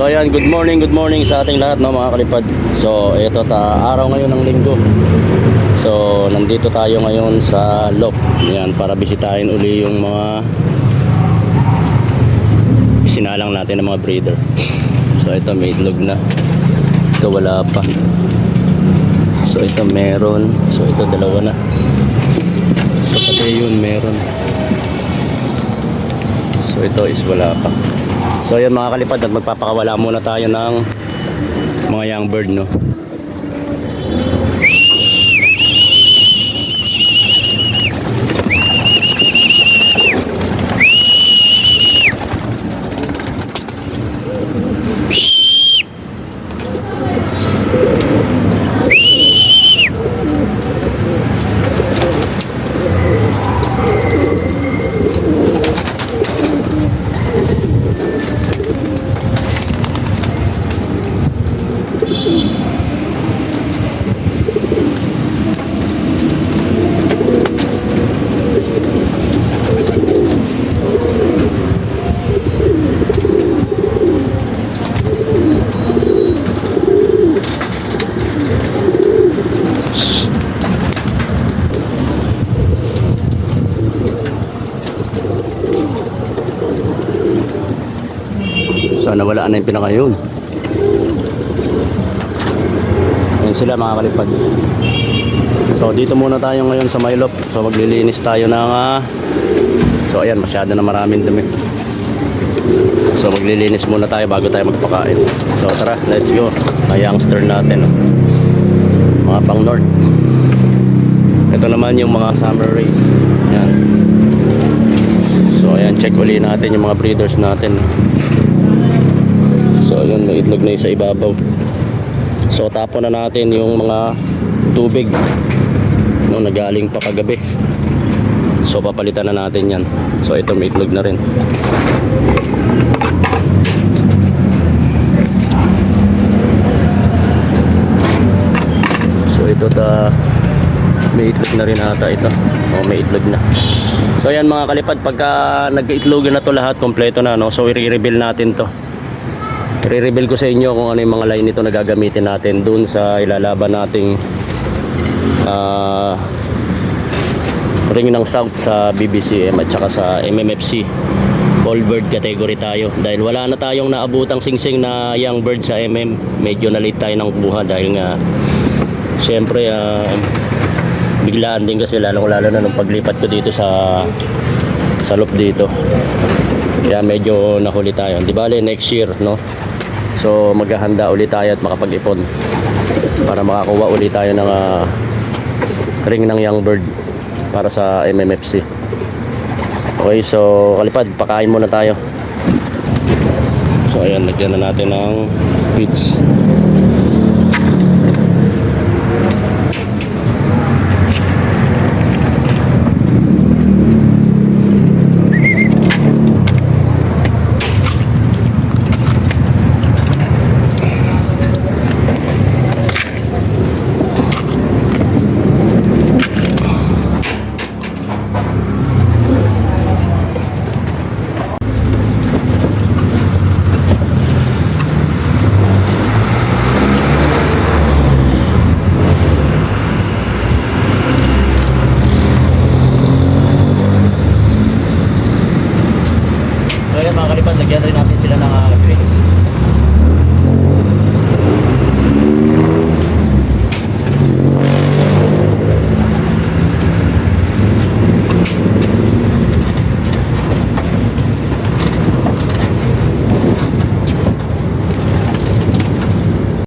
So ayan, good morning, good morning sa ating lahat no mga kalipad. So ito ta araw ngayon ng linggo. So nandito tayo ngayon sa Lop. Yan para bisitahin uli yung mga sinalang natin ng mga breeder. So ito may itlog na. Ito wala pa. So ito meron. So ito dalawa na. So pati yun meron. So ito is wala pa. So yun mga kalipad at magpapakawala muna tayo ng mga young bird no. Sana wala na yung pinaka yun. Yan sila mga kalipad. So dito muna tayo ngayon sa Mylop. So maglilinis tayo ng ah, So ayan masyado na maraming dumi. So maglilinis muna tayo bago tayo magpakain. So tara, let's go. Mga youngster natin. Mga pang north. Ito naman yung mga summer race. Yan. So ayan, check uli natin yung mga breeders natin. So ayun, may itlog na sa ibabaw. So tapon na natin yung mga tubig no, nagaling pa kagabi. So papalitan na natin yan. So ito may itlog na rin. So ito ta may itlog na rin ata ito. O may itlog na. So ayan mga kalipad, pagka nag-iitlogan na to lahat, kompleto na no. So i-reveal natin to. I-reveal ko sa inyo kung ano yung mga line nito na gagamitin natin dun sa ilalaban nating ah, ring ng South sa BBCM at saka sa MMFC. All bird category tayo dahil wala na tayong naabutang singsing na young bird sa MM. Medyo na late tayo ng buha dahil nga syempre ah, biglaan din kasi lalo lalo na nung paglipat ko dito sa sa loop dito. Kaya medyo nahuli tayo. Di bale next year, no? So maghahanda ulit tayo at makapag-ipon para makakuha ulit tayo ng ah, ring ng young bird para sa MMFC. Okay, so kalipad, pakain muna tayo. So ayan, lagyan na natin ng feeds.